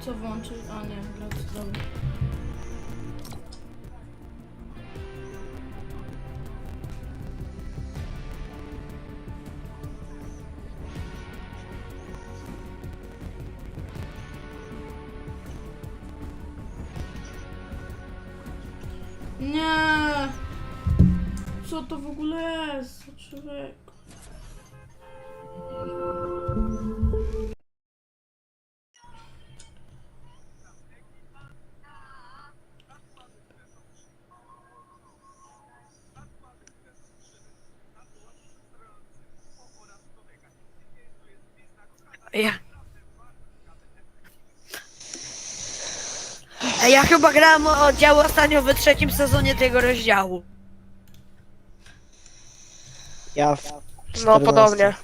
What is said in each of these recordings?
Co włączyć? A nie, grać, dobra. Nie! Co to w ogóle jest? Człowiek. Ja. Ej, Ja chyba grałem o oddziału ostatnio w trzecim sezonie tego rozdziału. Ja w No 14. podobnie.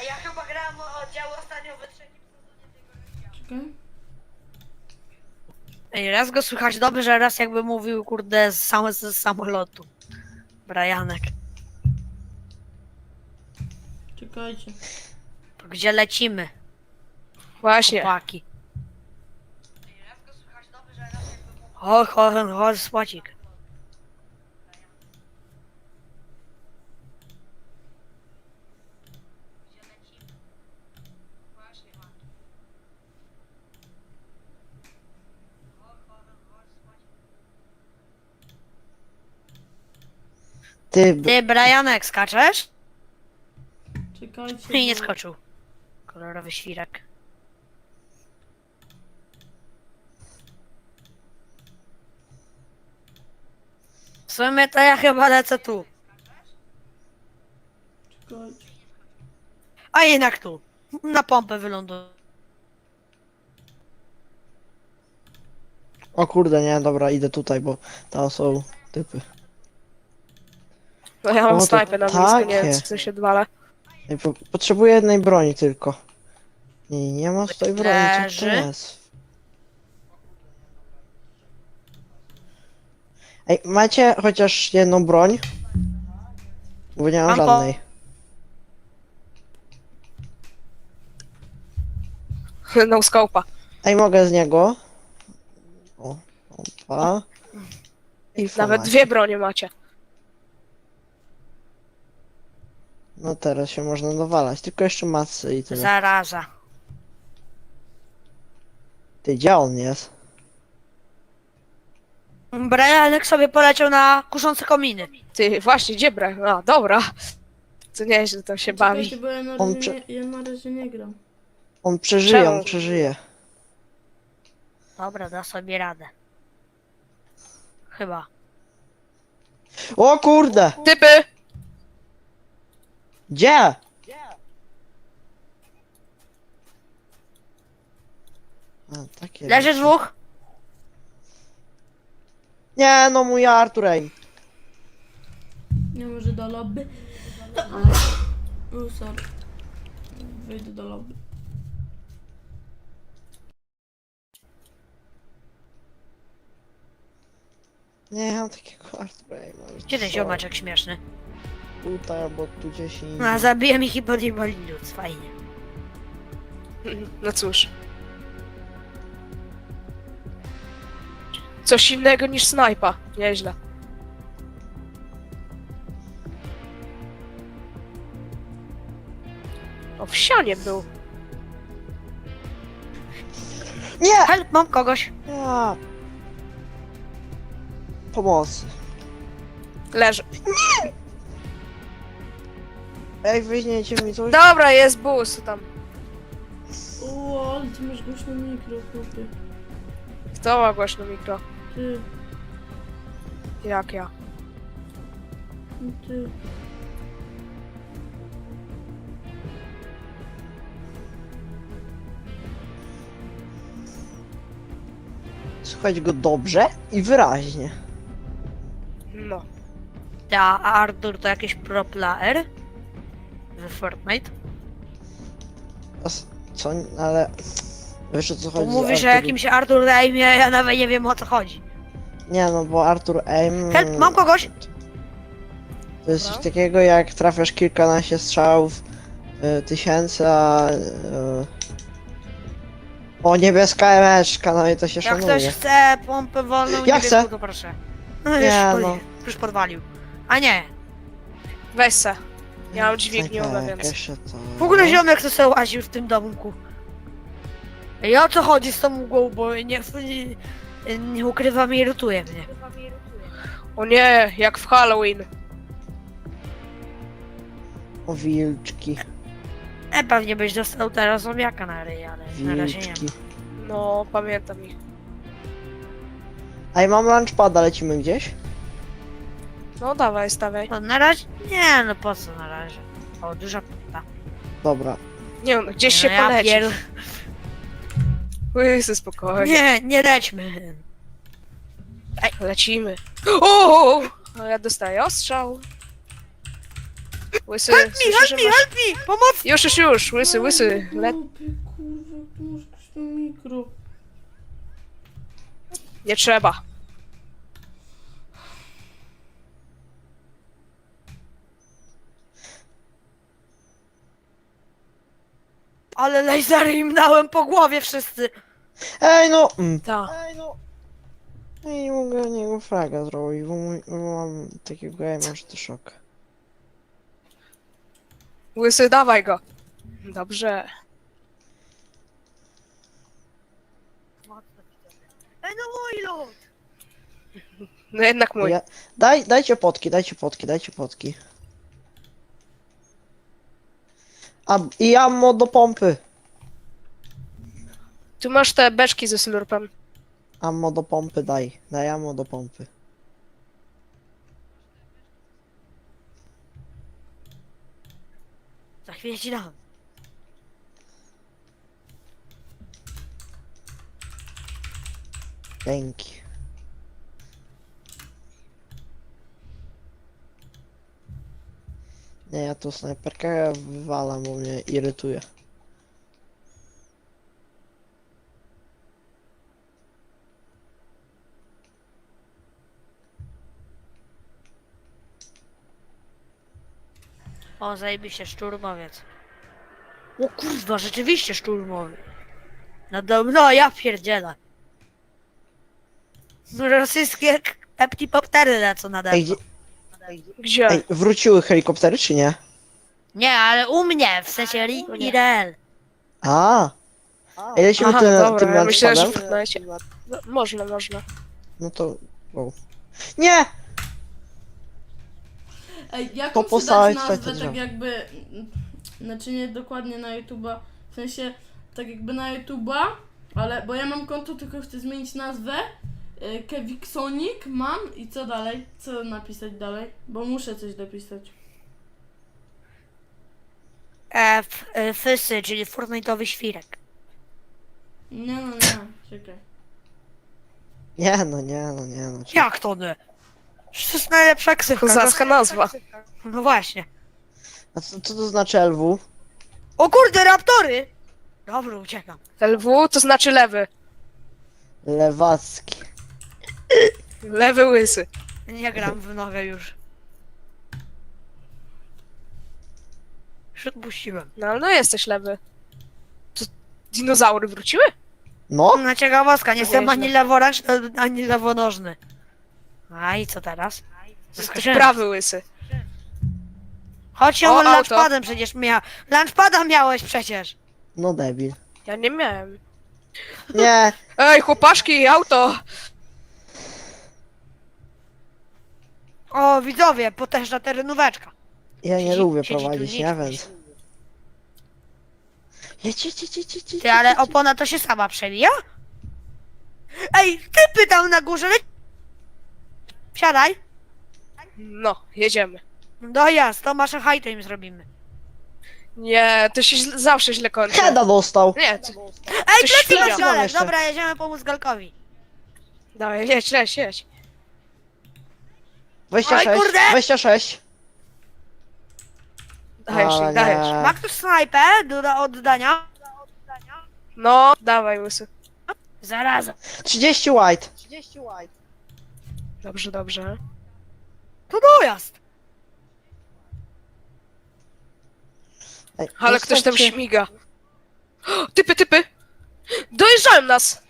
Ej, Ja chyba grałem o oddziału ostatnio w trzecim sezonie tego rozdziału. Czekaj. Ej, raz go słychać dobrze, raz jakby mówił, kurde, z, sam, z samolotu. Brajanek. Czekajcie. To gdzie lecimy, Właśnie. chłopaki? O, chodź, chodź, spłacik. Ty, Ty, Brajanek, skaczesz? Czekajcie. I nie bo- skoczył. Kolorowy świrek. W sumie to ja chyba lecę tu. Czekajcie. A jednak tu. Na pompę wyląduję. o kurde, nie, dobra, idę tutaj, bo tam są typy. No ja O, mam to snajpę na blisko, nie wiem takie. co się odwala. Ej, po, potrzebuję jednej broni tylko. Nie, nie ma tutaj broni, co to Leży. jest? Ej, macie chociaż jedną broń? Bo nie mam Mam po- żadnej. No scope'a. Ej, mogę z niego? O, opa. I Nawet dwie bronie macie. No teraz się można dowalać, tylko jeszcze macy i tyle. Zaraza. Ty, gdzie on jest? Brajanek sobie poleciał na kuszące kominy. Ty, właśnie, gdzie bra? A, dobra. To nieźle to się Czekajcie, bawi. bo ja na On razie, prze- nie, ja na razie nie gram. On przeżyje, Czemu? on przeżyje. Dobra, da sobie radę. Chyba. O kurde! Typy! Gdzie? A, takie. Leży dwóch. Nie, no mój Artur, ej. Nie może do lobby. O, sorry. Wyjdę do lobby. Nie, ja mam takiego Artura, ej. Mam Gdzie ten co? ziomeczek śmieszny? Tutaj albo tu gdzieś indziej. No, zabiłem ich i podjebali lud. Fajnie. No cóż. Coś innego niż snajpa. Nieźle. O, w sianie był. Nie! Help, mam kogoś. Ja. Pomocy. Leży. Ej, weźmiecie mi coś? Dobra, jest bus tam. O, ale ty masz głośne mikro, chłopie. Kto ma głośno mikro? Ty, Jak ja? no ty. Słuchać go dobrze i wyraźnie. No. A Artur to jakiś pro player? W Fortnite? A s- Co? Ale... Wiesz o co Tu chodzi? z mówisz o Artur- jakimś Artur Aimie, ja nawet nie wiem o co chodzi. Nie no, bo Artur Aim... Help, mam kogoś. To jest coś Dobra. takiego jak trafiasz kilkanaście strzałów y, tysięcy, a... Y, o, niebieska emeczka, no i to się Jak ktoś szanuje. chce pompę wolną, Ja niebieską, chcę. to proszę. No Nie, już, no. no. już podwalił. A nie, Weź se. Ja mam dźwignię, Tak, więc... jeszcze to... w ogóle ziomek to sobie łaził w tym domku. I o co chodzi z tą mgłą, bo nie, nie, nie ukrywam, irytuje mnie. O nie, jak w Halloween. O, wilczki, E, pewnie byś dostał teraz zombiaka na ryj, ale na razie nie wilczki. No, pamiętam ich. Ej, mam lunchpada, lecimy gdzieś? No dawaj, stawiaj. No, na razie? Nie, no po co na razie? O, duża pompa. Dobra. Nie no, gdzieś no, się ja poleci. pier- Łysy, spokojnie. Nie, nie lećmy. Lecimy. O! No ja dostaję ostrzał. Łysy, Help me, help me, help me! Pomoc! Już, już, już, łysy, łysy. Le... Kurwa, mikro. Nie trzeba. Ale lasery im dałem po głowie wszyscy. Ej, no! Mm. Ta. Ej, no! Ej, nie mogę niego fraga zrobić, bo, mój, bo mam takiego game'a, że to szok. Łysy, dawaj go. Dobrze. Ej, no mój lud! No jednak mój. Ja, daj, dajcie potki, dajcie potki, dajcie potki. A, i ammo do pompy. Tu masz te beczki ze slurpem. Ammo do pompy daj. Daj ammo do pompy. Za chwilę ci dam. Dzięki. Nie, ja tu snajperkę wywalam, bo mnie irytuje. O, zajebiście, szturmowiec. O kurwa, rzeczywiście szturmowy. No do, no ja pierdzielę. Rosyjskie peptipoptery lecą nade Ej, mną. gdzie, Gdzie? ej, wróciły helikoptery czy nie? Nie, ale u mnie, w sensie Ri- IRL. A! Ej, lecimy Aha, tym, dobra, tym ja myślałem, że w? Fortnite. No, można, można. No to... Wow. Nie! Ej, jaką To to postałeś dać tutaj nazwę, tak drzewo. jakby... mm, Znaczy nie dokładnie na YouTube'a, w sensie tak jakby na YouTube'a, ale bo ja mam konto, tylko chcę zmienić nazwę. Y, Keviksonic mam i co dalej? Co napisać dalej? Bo muszę coś dopisać. E, f, e, Fysy, czyli Fortnite'owy świrek. Nie no, nie, czekaj. Nie no, nie no, nie no. Jak to nie? To jest najlepsza ksywka. Kozacka nazwa. No właśnie. A co, co to znaczy LW? O kurde, raptory! Dobra, uciekam. LW to znaczy lewy. Lewacki. Lewy łysy. Nie gram w nogę już. Już odpuściłem. No ale no jesteś lewy. To dinozaury wróciły? No? Na ciekawostka, nie jestem ani leworęczny, ani lewonożny. A i co teraz? Jesteś Zaskoczyłem. prawy łysy. Chodź się O, auto. lunchpadem przecież miał. Lunchpada miałeś przecież. No debil. Ja nie miałem. Nie! Ej, chłopaszki, auto! O, widzowie, potężna terenóweczka. Ja nie Siedzi- lubię siedzi tu prowadzić, nie jedź, Ty, ale opona to się sama przewija? Ej, ty pytał na górze, leć... Siadaj. No, jedziemy. Dojazd, to masz hajto im zrobimy. Nie, to się źle, zawsze źle kończy. Heada dostał! Nie, ty, Ej, Coś plecy świnia. masz jeszcze. Dobra, jedziemy pomóc Galkowi. dawaj, jedź, jedź, jedź. 26, Oj, kurde! 26. Dajesz, jej, dajesz. nie. Ma ktoś snajpę do do oddania? No, dawaj, łysy. Zaraz. 30 white. 30 white. Dobrze, dobrze. To dojazd. Ej, Ale ktoś tam zostawcie- śmiga. O, Typy, typy! Dojeżdżają nas!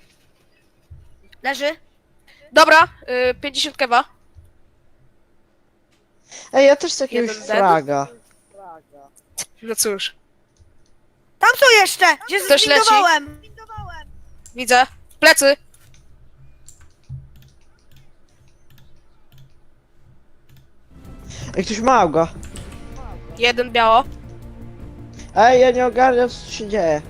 Leży? Dobra, y, 50 kewa. Ej, ja też chcę jakiegoś Jeden dead? fraga. No cóż, Tam są jeszcze! Gdzie Ktoś leci? zlikwidowałem? widzę. Plecy! Ej, ktoś ma go. Jeden biało. Ej, ja nie ogarniam co się dzieje.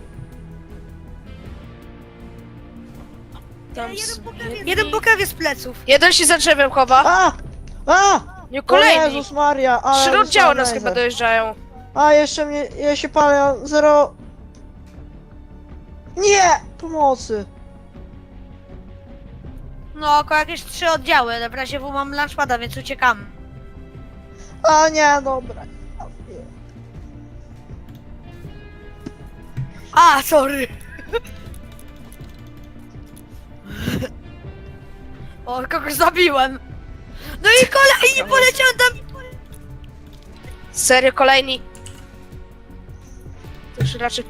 Tam Jeden s- po kawie- Jeden po kawie z pleców. Jeden się za drzewem chowa. A! A! Nie, O kolejni. Jezus Maria, ale... Trzy oddziały dostałem nas laser. chyba dojeżdżają. A, jeszcze mnie, ja się palę, zero... Nie! Pomocy! No, około jakieś trzy oddziały. Na razie w mam lunchpada, więc uciekam. A, nie, dobra. A, sorry. O, kogoś zabiłem. No i kolejni poleciałem tam. Serio, kolejni. To już raczej